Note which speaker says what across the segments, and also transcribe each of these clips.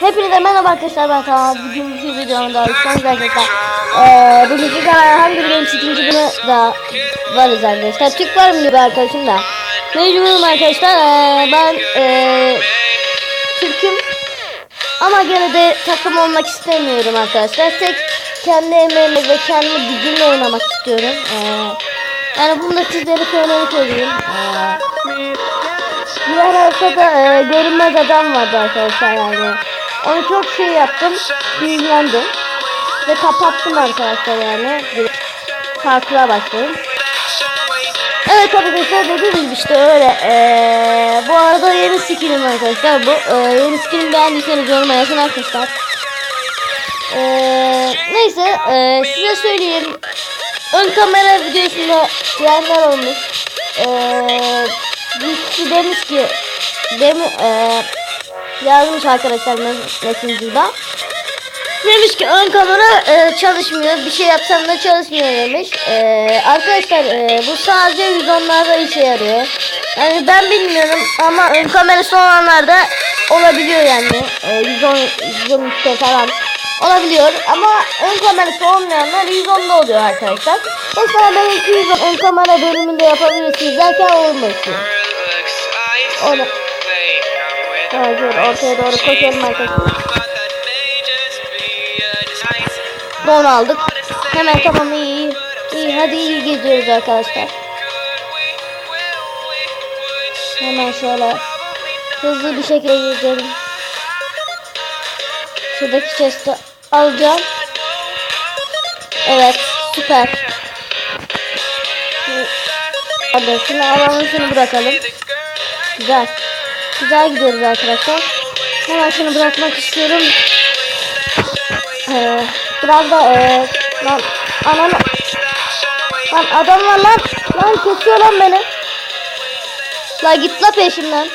Speaker 1: Hepinize merhaba arkadaşlar ben Tamam bugün bir videomda hoşçakalın arkadaşlar ee, Bugünkü kanal hangi benim ikinci günü da varız arkadaşlar Türk var mı bir arkadaşım da? Mecburum arkadaşlar? Ben Türk'üm. Ama gene de takım olmak istemiyorum arkadaşlar. Tek kendi emeğimle ve kendi gücümle oynamak istiyorum. Yani bunu da sizlere söylemek olayım ee, Diğer haritada e, görünmez adam vardı arkadaşlar yani. Onu çok şey yaptım, bilgilendim. Ve kapattım arkadaşlar yani. Bir farklığa başladım. Evet arkadaşlar dediğim gibi işte öyle. Ee, bu arada yeni skinim arkadaşlar bu. Ee, yeni skinim beğendiyseniz yoruma yazın arkadaşlar. Ee, neyse ee, size söyleyeyim. Ön kamera videosunda diyenler olmuş. Ee, bir kişi demiş ki demi, ee, yazmış arkadaşlar mes- Messenger'da. Demiş ki ön kamera e, çalışmıyor. Bir şey yapsam da çalışmıyor demiş. E, arkadaşlar e, bu sadece 110'larda işe yarıyor. Yani ben bilmiyorum ama ön kamerası olanlarda olabiliyor yani. E, 110 113'te falan olabiliyor ama ön kamerası olmayanlar 110'da oluyor arkadaşlar. Mesela ben 210 ön kamera bölümünde yapabilirsiniz derken olmasın. Onu Hayır ortaya doğru koşalım arkadaşlar. Don aldık. Hemen tamam iyi iyi. İyi hadi iyi geziyoruz arkadaşlar. Hemen şöyle hızlı bir şekilde gezelim. Şuradaki chest'i alacağım. Evet süper. Hadi şunu alalım şunu bırakalım. Güzel. Güzel gidiyoruz arkadaşlar. Hemen şunu bırakmak istiyorum. Ee, biraz da ee, lan ananı lan adam var lan lan kesiyor lan beni la git la peşimden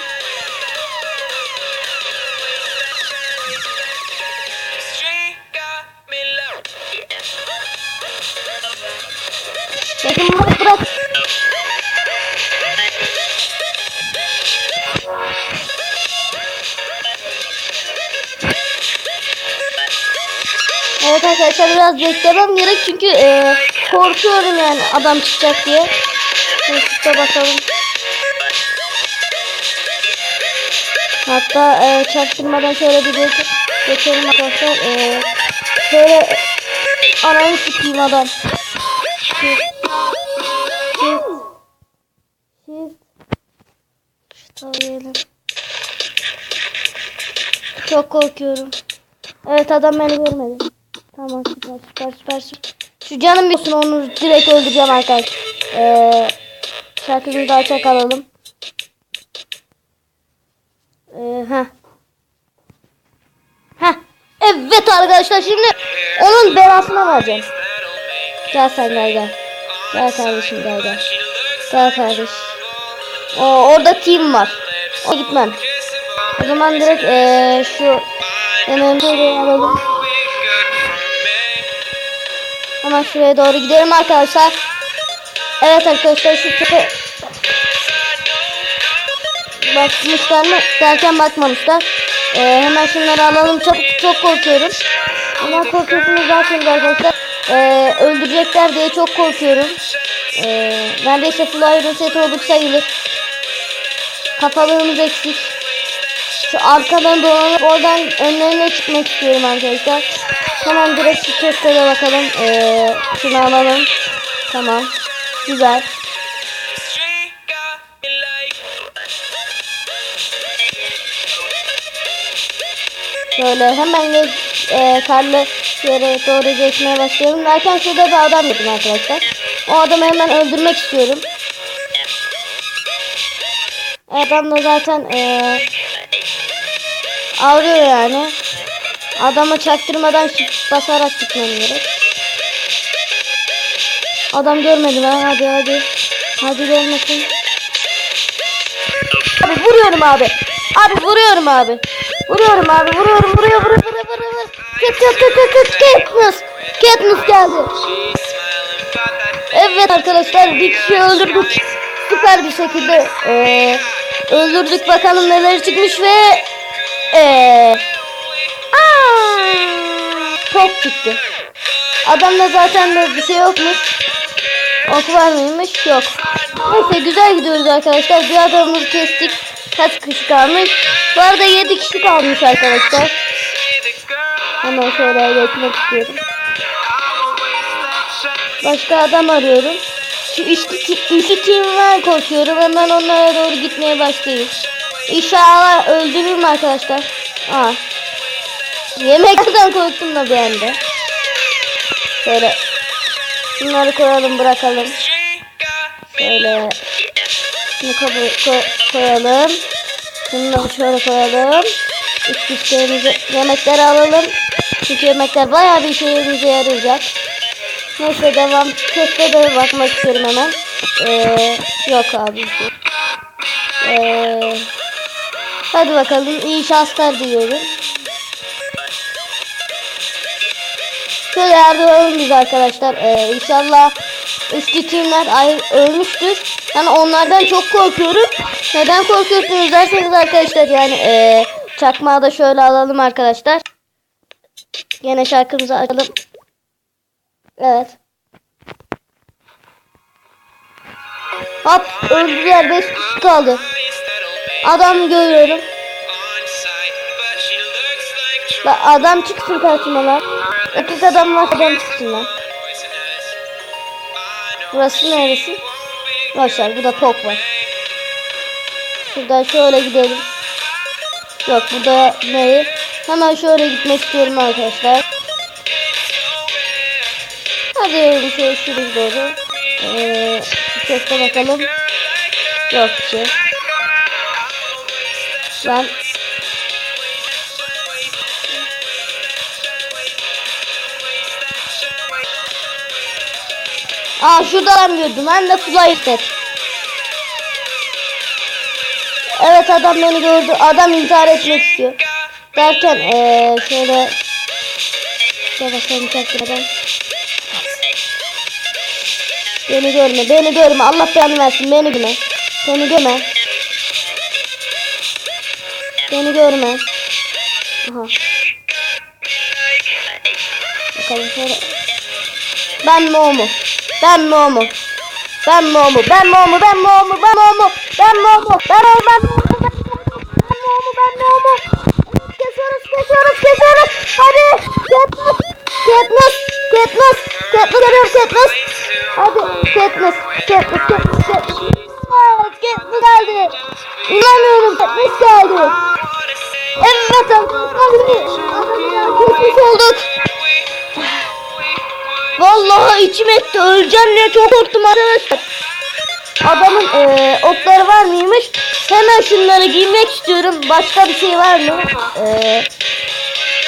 Speaker 1: Bakın Evet arkadaşlar biraz beklemem gerek çünkü e, korkuyorum yani adam çıkacak diye. Şurada bakalım. Hatta e, çaktırmadan şöyle bir geç geçelim arkadaşlar. E, şöyle ananı sikeyim adam. Çok korkuyorum. Evet adam beni görmedi. Tamam süper süper süper süper. Şu canım bir onu direkt öldüreceğim arkadaşlar. Ee, şarkımızı daha çok alalım. Ee, heh. Heh. Evet arkadaşlar şimdi onun belasına vereceğim. Gel sen gel gel. Gel kardeşim gel gel. Gel kardeş. O orada team var. O gitmem. O zaman direkt ee, şu MMP'yi alalım. Hemen şuraya doğru gidelim arkadaşlar. Evet arkadaşlar şu tepe bakmışlar mı derken bakmamışlar. Ee, hemen şunları alalım çok çok korkuyorum. Ama korkuyorsunuz zaten arkadaşlar. Ee, öldürecekler diye çok korkuyorum. Ee, neredeyse full iron set olduk sayılır. Kafalığımız eksik. Şu arkadan dolanıp oradan önlerine çıkmak istiyorum arkadaşlar. Tamam direkt şu chest'e bakalım. Ee, şunu alalım. Tamam. Güzel. Şöyle hemen de e, karlı yere doğru geçmeye başlayalım. Derken şurada bir adam dedim arkadaşlar. O adamı hemen öldürmek istiyorum. Adam da zaten e, ağrıyor yani. Adama çaktırmadan basarak gitmem gerek. Adam görmedi lan hadi hadi. Hadi görmesin. Abi vuruyorum abi. Abi vuruyorum abi. Vuruyorum abi vuruyorum vuruyor vuruyor vuruyor vuruyor. Ket ket ket ket ket Katniss. Katniss geldi. Evet arkadaşlar bir kişi öldürdük. Süper bir şekilde eee, öldürdük bakalım neler çıkmış ve Eee. Top çıktı. Adamda zaten bir şey yokmuş. Ok var mıymış? Yok. Neyse güzel gidiyoruz arkadaşlar. Bir adamımızı kestik. Kaç kişi kalmış? Bu arada 7 kişi kalmış arkadaşlar. Hemen şöyle geçmek istiyorum. Başka adam arıyorum. Şu üçlü, üçlü team'den korkuyorum. Hemen onlara doğru gitmeye başlayayım. İnşallah öldürürüm arkadaşlar. Aa. Yemekten korktum da bir anda. Şöyle. Bunları koyalım bırakalım. Şöyle. Kabul koy- koyalım. Şunu şöyle koyalım. İç güçlerimizi yemekleri alalım. Çünkü yemekler bayağı bir işimize yarayacak. Neyse devam. Teste de bakmak istiyorum hemen. Ee, yok abi. Ee, hadi bakalım. iyi şanslar diliyorum. Şöyle yardımlayalım biz arkadaşlar. Ee, inşallah üstü timler ölmüştür. Yani onlardan çok korkuyorum. Neden korkuyorsunuz derseniz arkadaşlar yani ee, çakmağı da şöyle alalım arkadaşlar. Yine şarkımızı açalım. Evet. Hop öldüler 5 kişi kaldı. Adam görüyorum. Bak adam çıksın karşıma. Öteki adam var adam çıksın lan. Burası neresi? Boşver burada pop var. Şuradan şöyle gidelim. Yok burada neyi? Hemen şöyle gitmek istiyorum arkadaşlar. Hadi şöyle şuraya doğru. Ee, bir teste bakalım. Yok bir şey. Ben Aa şurada adam gördüm. Ben de fly set. Evet adam beni gördü. Adam intihar etmek istiyor. Derken ee, şöyle şöyle bakalım çaktırmadan. Beni görme, beni görme. Allah belanı versin, beni görme. Beni görme. Beni görme. Aha. Bakalım şöyle. Ben Momo. Ben Momo. Ben Momo. Ben Momo. Ben Momo. Ben Momo. Ben Momo. Ben Momo. Ben Momo. Ben Momo. Ben Momo. Kesiyoruz, kesiyoruz, kesiyoruz. Hadi. Katniss. Katniss. Katniss. Katniss Katniss. Hadi. Katniss. Katniss. Katniss. Katniss. Katniss geldi. İnanmıyorum Katniss geldi. Evet arkadaşlar. Kesmiş olduk. Vallahi içim etti. Öleceğim diye çok korktum arkadaşlar. Adamın eee okları var mıymış? Hemen şunları giymek istiyorum. Başka bir şey var mı?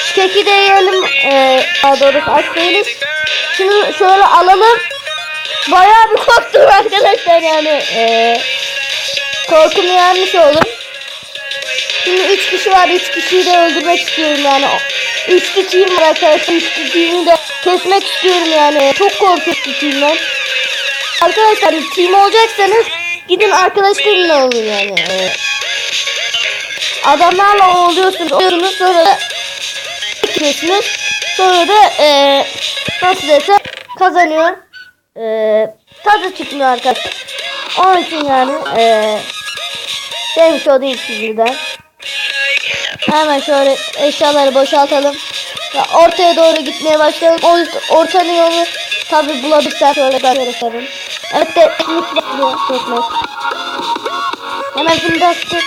Speaker 1: Şu keki de yiyelim. Eee daha doğrusu aç değiliz. Şunu şöyle alalım. Bayağı bir korktum arkadaşlar yani. Eee korkum yenmiş olur. Şimdi 3 kişi var. 3 kişiyi de öldürmek istiyorum yani. 3 team var arkadaşlar. 3 team'i de kesmek istiyorum yani. Çok korkuyorum team'den. Arkadaşlar team olacaksanız gidin arkadaşlarınla olun yani. Adamlarla oluyorsunuz. Oluyorsunuz sonra da kesiyorsunuz. Sonra da ee, nasıl desem kazanıyor. Ee, tadı çıkmıyor arkadaşlar. Onun için yani ee, demiş olayım sizden. Hemen şöyle eşyaları boşaltalım. Ve ortaya doğru gitmeye başlayalım. O ortanın yolu tabi bulabilirsem şöyle ben yaratırım. Evet de bekliyor çekmek. Hemen şimdi bastık.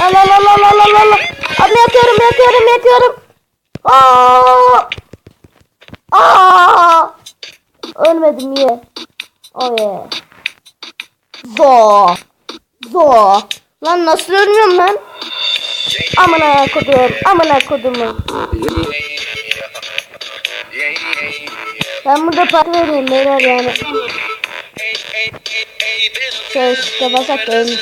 Speaker 1: La la la la la la la la. Abi yatıyorum yatıyorum yatıyorum. Aa! Aa! Ölmedim ye. Oh yeah. Zo. Zo. Lan nasıl ölmüyorum ben? Amına kodum. Amına kodumu. Ben burada parti vereyim beyler yani. Şöyle işte basak da ölmüş.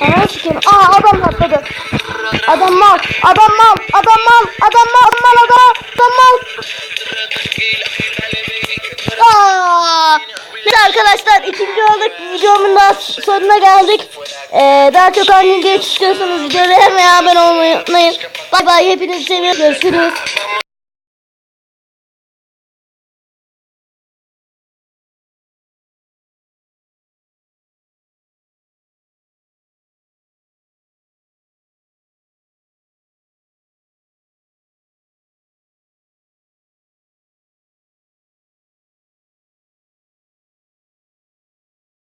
Speaker 1: Ana sikeyim. Aa adam atladı. Adam mal. Adam mal. Adam mal. Adam mal. Adam mal. Adam, adam mal. Aa, arkadaşlar ikinci olduk. Videomun daha sonuna geldik. Ee, daha çok hangi geç istiyorsanız videoya hemen abone olmayı unutmayın. Bay bay hepinizi seviyorum. Görüşürüz.